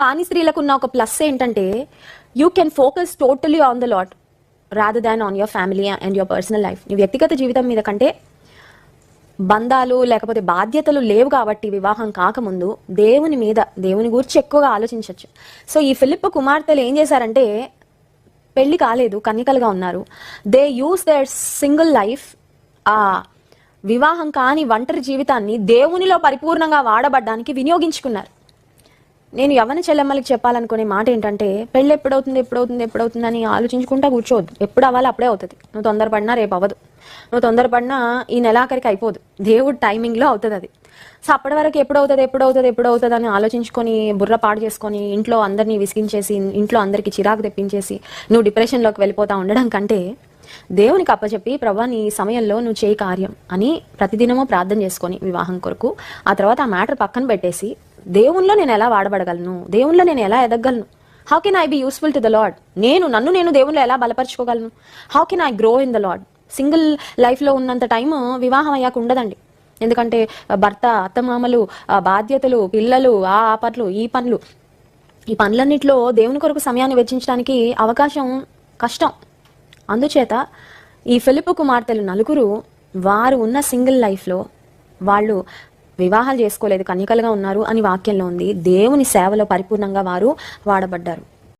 కాని స్త్రీలకు ఉన్న ఒక ప్లస్ ఏంటంటే you can focus totally on the Lord rather than on your family and your personal life నీ వ్యక్తిగత జీవితం మీద కంటే బంధాలు లేకపోతే బాధ్యతలు లేవు కాబట్టి వివాహం కాకముందు దేవుని మీద దేవుని గురించి ఎక్కువగా ఆలోచించవచ్చు సో ఈ ఫిలిప్ కుమార్తెలు ఏం చేశారంటే పెళ్ళి కాలేదు కన్యకలుగా ఉన్నారు. They use their single life ఆ వివాహం కాని ఒంటరి జీవితాన్ని దేవునిలో పరిపూర్ణంగా వాడబడ్డానికి వినియోగించుకున్నారు. నేను యవ్వన చెల్లెమ్మలకి చెప్పాలనుకునే మాట ఏంటంటే పెళ్ళి ఎప్పుడవుతుంది ఎప్పుడవుతుంది ఎప్పుడవుతుంది అని ఆలోచించుకుంటా కూర్చోవద్దు. ఎప్పుడు అవ్వాలి అప్పుడే అవుతుంది. నువ్వు తొందరపడినా రేపు అవ్వదు. నువ్వు తొందరపడినా ఈ నెలాఖరికి అయిపోదు. దేవుడు టైమింగ్లో అవుతుంది అది. సో అప్పటి వరకు ఎప్పుడు అవుతుంది ఎప్పుడు అవుతుంది ఎప్పుడు అవుతుంది అని ఆలోచించుకొని బుర్ర పాడు చేసుకొని ఇంట్లో అందరినీ విసిగించేసి ఇంట్లో అందరికీ చిరాకు తెప్పించేసి నువ్వు డిప్రెషన్లోకి వెళ్ళిపోతా ఉండడం కంటే దేవునికి అప్పచెప్పి ప్రభా నీ సమయంలో నువ్వు చేయి కార్యం అని ప్రతిదినము ప్రార్థన చేసుకొని వివాహం కొరకు ఆ తర్వాత ఆ మ్యాటర్ పక్కన పెట్టేసి దేవునిలో నేను ఎలా వాడబడగలను? దేవునిలో నేను ఎలా ఎదగలను? How can I be useful to the Lord నేను నన్ను నేను దేవునిలో ఎలా బలపరచుకోగలను? How can I grow in the Lord single లైఫ్లో ఉన్నంత టైం వివాహం అయ్యాక ఉండదండి. ఎందుకంటే భర్త అత్తమామలు బాధ్యతలు పిల్లలు ఆ ఆ పనులు ఈ పనులు ఈ పనులన్నింటిలో దేవుని కొరకు సమయాన్ని వెచ్చించడానికి అవకాశం కష్టం. అందుచేత ఈ ఫిలిప్ కుమార్తెలు నలుగురు వారు ఉన్న సింగిల్ లైఫ్లో వాళ్ళు వివాహాలు చేసుకోలేదు కన్యకలుగా ఉన్నారు అని వాక్యంలో ఉంది. దేవుని సేవలో పరిపూర్ణంగా వారు వాడబడ్డారు.